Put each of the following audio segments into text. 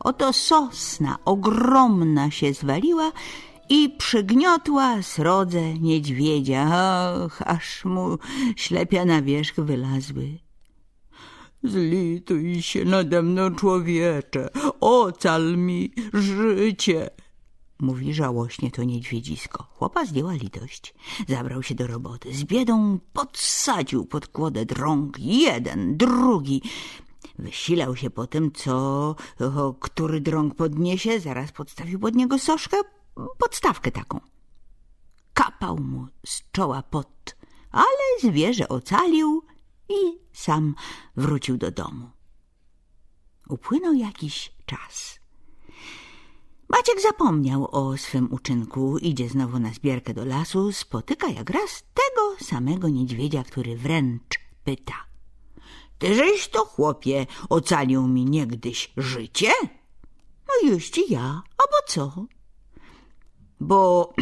Oto sosna ogromna się zwaliła i przygniotła srodze niedźwiedzia. Ach, aż mu ślepia na wierzch wylazły. Zlituj się nade mną, człowiecze, ocal mi życie. Mówi żałośnie to niedźwiedzisko. Chłopa zdjęła litość. Zabrał się do roboty. Z biedą podsadził pod kłodę drąg. Jeden, drugi. Wysilał się po tym, co który drąg podniesie. Zaraz podstawił pod niego soszkę, podstawkę taką. Kapał mu z czoła pot, ale zwierzę ocalił i sam wrócił do domu. Upłynął jakiś czas. Maciek zapomniał o swym uczynku, idzie znowu na zbierkę do lasu, spotyka jak raz tego samego niedźwiedzia, który wręcz pyta. Tyżeś to, chłopie, ocalił mi niegdyś życie? No juści ja, a bo co? Bo,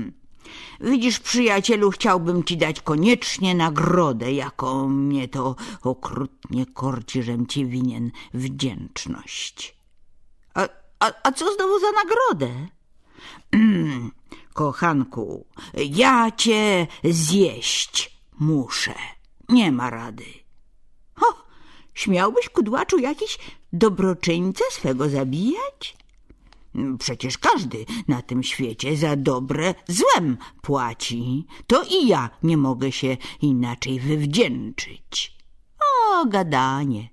widzisz, przyjacielu, chciałbym ci dać koniecznie nagrodę, jaką mnie to okrutnie korci, żem ci winien wdzięczność. A, a, a co znowu za nagrodę? Kochanku, ja cię zjeść muszę. Nie ma rady. Ho, śmiałbyś, kudłaczu, jakiś dobroczyńcę swego zabijać? Przecież każdy na tym świecie za dobre złem płaci. To i ja nie mogę się inaczej wywdzięczyć. O, gadanie.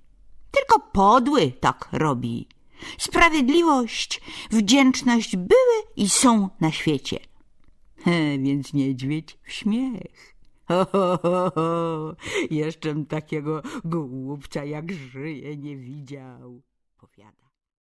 Tylko podły tak robi. Sprawiedliwość, wdzięczność były i są na świecie. He, więc niedźwiedź w śmiech. Ho, ho, ho, ho. Jeszcze takiego głupca jak żyje nie widział, powiada.